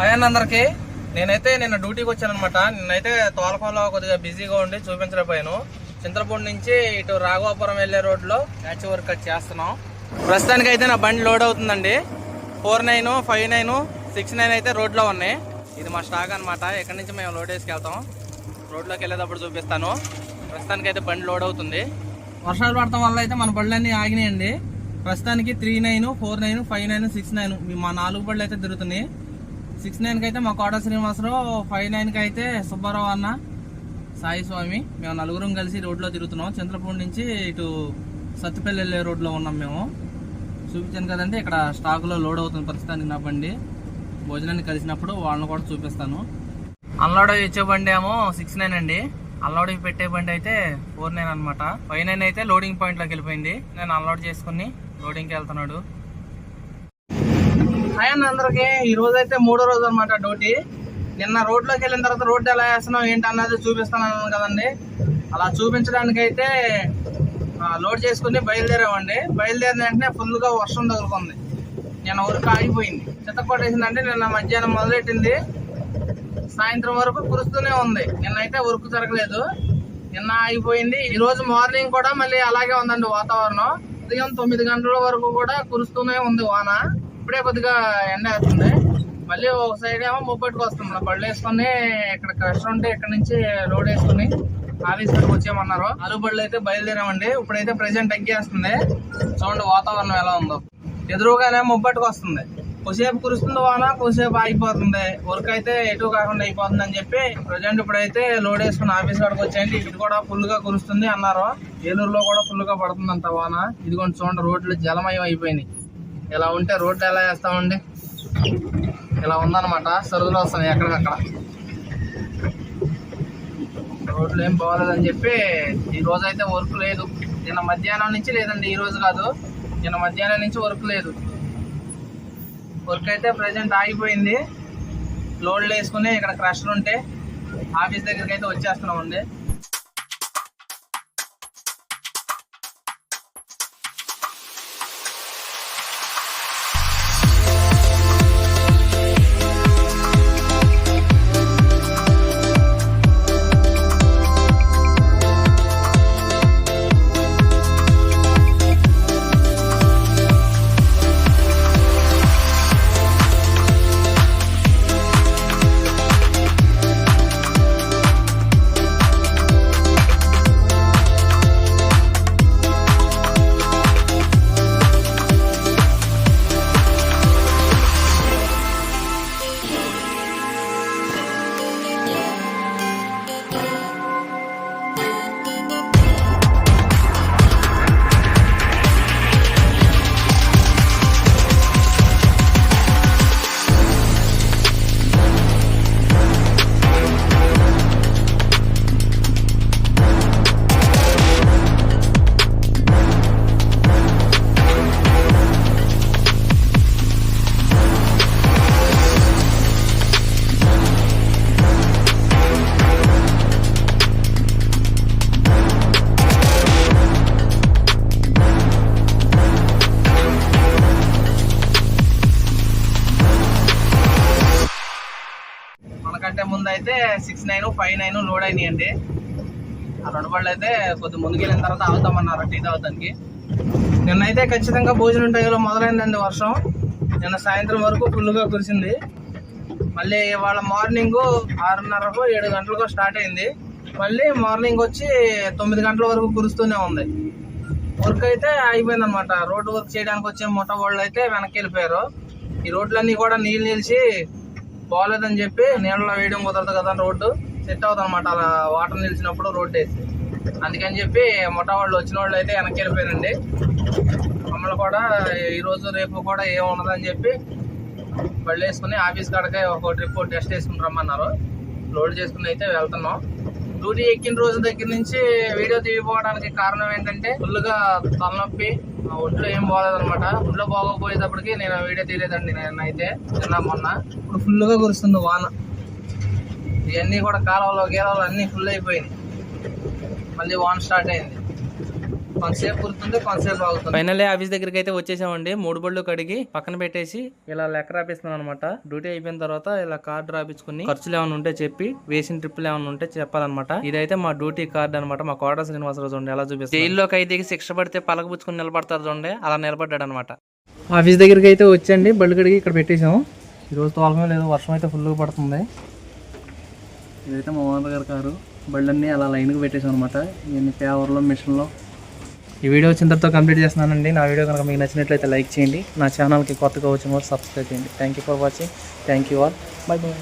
Hi అన్న అందరికి. నేనైతే నిన్న డ్యూటీకి వచ్చాను అనమాట నిన్నైతే తోలకంలో కొద్దిగా బిజీగా ఉండి చూపించలేకపోయాను. చింతలపూడి నుంచి ఇటు రాఘవాపురం వెళ్ళే రోడ్లో ప్యాచ్ వర్క్ చేస్తున్నాం. ప్రస్తుతానికి అయితే నా బండి లోడ్ అవుతుందండి. Four nine five nine six nine అయితే రోడ్లో ఉన్నాయి. ఇది మా స్టాక్ అనమాట ఎక్కడి నుంచి మేము లోడ్ వేసుకెళ్తాం. రోడ్లోకి వెళ్ళేటప్పుడు చూపిస్తాను. ప్రస్తుతానికి అయితే బండి లోడ్ అవుతుంది. వర్షాలు పడటం వల్ల అయితే మన బళ్ళన్నీ ఆగినాయండి. ప్రస్తుతానికి three nine four nine five nine six nine. మా నాలుగు బళ్ళు అయితే తిరుగుతున్నాయి. సిక్స్ నైన్కి అయితే మా కోట శ్రీనివాసరావు ఫైవ్ నైన్కి అయితే సుబ్బారావు అన్న సాయి స్వామి. మేము నలుగురం కలిసి రోడ్లో తిరుగుతున్నాం. చంద్రపూడి నుంచి ఇటు సత్తుపల్లి వెళ్ళే రోడ్లో ఉన్నాం మేము. చూపించాను కదండి ఇక్కడ స్టాక్లో లోడ్ అవుతుంది ప్రస్తుతానికి నా బండి. భోజనాన్ని కలిసినప్పుడు వాళ్ళని కూడా చూపిస్తాను. అన్లోడ్ ఇచ్చే బండి ఏమో సిక్స్ నైన్ అండి. అన్లోడ్ పెట్టే బండి అయితే ఫోర్ నైన్ అనమాట ఫైవ్ నైన్ అయితే లోడింగ్ పాయింట్లోకి వెళ్ళిపోయింది. నేను అన్లోడ్ చేసుకుని లోడింగ్కి వెళ్తున్నాడు. హాయ్ అందరికి ఈ రోజు అయితే మూడో రోజు అనమాట డ్యూటీ. నిన్న రోడ్లోకి వెళ్ళిన తర్వాత రోడ్డు ఎలా వేస్తున్నాం ఏంటి అన్నది చూపిస్తాను కదండి. అలా చూపించడానికి అయితే లోడ్ చేసుకుని బయలుదేరామండి. బయలుదేరిన వెంటనే ఫుల్గా వర్షం తగులుకుంది. నిన్న ఊరికి ఆగిపోయింది. చెత్త నిన్న మధ్యాహ్నం మొదలెట్టింది. సాయంత్రం వరకు కురుస్తూనే ఉంది. నిన్నైతే వర్క్ జరగలేదు. నిన్న ఆగిపోయింది. ఈ రోజు మార్నింగ్ కూడా మళ్ళీ అలాగే ఉందండి వాతావరణం. ఉదయం తొమ్మిది గంటల వరకు కూడా కురుస్తూనే ఉంది వాన. ఇప్పుడే కొద్దిగా ఎండ వేస్తుంది మళ్ళీ ఒక సైడ్ ఏమో ముప్పటికి వస్తుంది బళ్ళు వేసుకొని ఇక్కడ క్రష్ ఉంటే ఇక్కడ నుంచి లోడ్ వేసుకుని ఆఫీస్ వరకు వచ్చేయమన్నారు. నాలుగు బళ్ళు అయితే బయలుదేరామండి. ఇప్పుడైతే ప్రజెంట్ తగ్గేస్తుంది. చూడండి వాతావరణం ఎలా ఉందో. ఎదురుగానే ముప్పటికి వస్తుంది. కొద్దిసేపు కురుస్తుంది వాన కొద్దిసేపు ఆగిపోతుంది. వర్క్ అయితే ఎటు కాకుండా అయిపోతుంది అని చెప్పి ప్రజెంట్ ఇప్పుడైతే లోడ్ వేసుకుని ఆఫీస్ కాడికి వచ్చేయండి. ఇది కూడా ఫుల్గా కురుస్తుంది అన్నారు. ఏలూరులో కూడా ఫుల్గా పడుతుంది అంత వాన. ఇదిగోండి చూడండి రోడ్లు జలమయం అయిపోయినాయి. ఇలా ఉంటే రోడ్లు ఎలా వేస్తామండి? ఇలా ఉందన్నమాట. సరుదులు వస్తున్నాయి ఎక్కడికక్కడ. రోడ్లు ఏం బాగోలేదని చెప్పి ఈ రోజు అయితే వర్క్ లేదు. నిన్న మధ్యాహ్నం నుంచి లేదండి ఈ రోజు కాదు. నిన్న మధ్యాహ్నం నుంచి వర్క్ లేదు. వర్క్ అయితే ప్రజెంట్ ఆగిపోయింది. లోడ్లు వేసుకుని ఇక్కడ క్రషర్ ఉంటే ఆఫీస్ దగ్గరికి అయితే వచ్చేస్తున్నామండి. Six nine five nine load అయినాయండి. ఆ రెండు బళ్ళు అయితే కొద్ది ముందుకెళ్ళిన తర్వాత అవుతామన్నారు టీ తాగుతానికి నిన్నైతే ఖచ్చితంగా భోజనం టైంలో మొదలైందండి వర్షం. నిన్న సాయంత్రం వరకు ఫుల్గా కురిసింది. మళ్ళీ ఇవాళ మార్నింగ్ ఆరున్నరకు ఏడు గంటలకు స్టార్ట్ అయింది. మళ్ళీ మార్నింగ్ వచ్చి తొమ్మిది గంటల వరకు కురుస్తూనే ఉంది. వర్క్ అయితే అయిపోయింది అనమాట రోడ్డు వర్క్ చేయడానికి వచ్చే మొట్ట వాళ్ళు అయితే వెనక్కి వెళ్ళిపోయారు. ఈ రోడ్లన్నీ కూడా నీళ్ళు నిలిచి బాగోలేదని చెప్పి నీళ్ళలో వేయడం కుదరదు కదా రోడ్డు. సెట్ అవుతుంది అనమాట అలా వాటర్ నిలిచినప్పుడు రోడ్డు వేసి. అందుకని చెప్పి మొట్ట వాళ్ళు వచ్చిన వాళ్ళు అయితే వెనక్కి వెళ్ళిపోయారండి మమ్మల్ని కూడా ఈరోజు రేపు కూడా ఏముండదని చెప్పి బళ్ళు వేసుకుని ఆఫీస్ కాడకే ఒక ట్రిప్ టెస్ట్ వేసుకుని రమ్మన్నారు. లోడ్ చేసుకుని అయితే వెళ్తున్నాం. డ్యూటీ ఎక్కిన రోజు దగ్గర నుంచి వీడియో తీయపోవడానికి కారణం ఏంటంటే ఫుల్గా తలనొప్పి ఒంట్లో ఏం బాగోలేదన్నమాట. ఒంట్లో బాగోపోయేటప్పటికి నేను వీడియో తీయలేదండి నేను అయితే నిన్న మొన్న. ఇప్పుడు ఫుల్గా కురుస్తుంది వాన. ఇవన్నీ కూడా కాలువలో గీలవలు అన్నీ ఫుల్ అయిపోయినాయి. మళ్ళీ వాన స్టార్ట్ అయింది. కొంతసేపు కురుతుంది కొంతసేపు ఆగుతుంది. ఫైనల్ ఆఫీస్ దగ్గరికి అయితే వచ్చేసామండి. మూడు బళ్ళు కడిగి పక్కన పెట్టేసి ఇలా లెక్క రాపిస్తున్నాం అనమాట డ్యూటీ అయిపోయిన తర్వాత ఇలా కార్డు రాపించుకుని ఖర్చులు ఏమైనా ఉంటే చెప్పి వేసిన ట్రిప్పులు ఏమైనా ఉంటే చెప్పాలన్నమాట. ఇదైతే మా డ్యూటీ కార్డు అనమాట మా కోట శ్రీనివాసరావు చూడండి ఎలా చూపిస్తారు జైల్లో ఖైదీకి శిక్ష పడితే పలకబుచ్చుకుని నిలబడతారు చూడండి అలా నిలబడ్డాడు అనమాట ఆఫీస్ దగ్గరికి అయితే వచ్చండి బళ్ళు కడిగి ఇక్కడ పెట్టేసాం ఈరోజు తోలమే లేదు వర్షం అయితే ఫుల్గా పడుతుంది. ఇదైతే మా ఓనర్ గారి కారు. బళ్ళన్నీ అలా లైన్గా పెట్టేసాం అనమాట ఇవన్నీ పేవర్లో మిషన్లో ఈ వీడియో వచ్చిన తర్వాత కంప్లీట్ చేస్తున్నానండి. నా వీడియో కనుక మీకు నచ్చినట్లయితే లైక్ చేయండి. నా ఛానల్కి కొత్తగా వచ్చిన వాళ్ళు సబ్స్క్రైబ్ చేయండి. Thank you for watching thank you all bye bye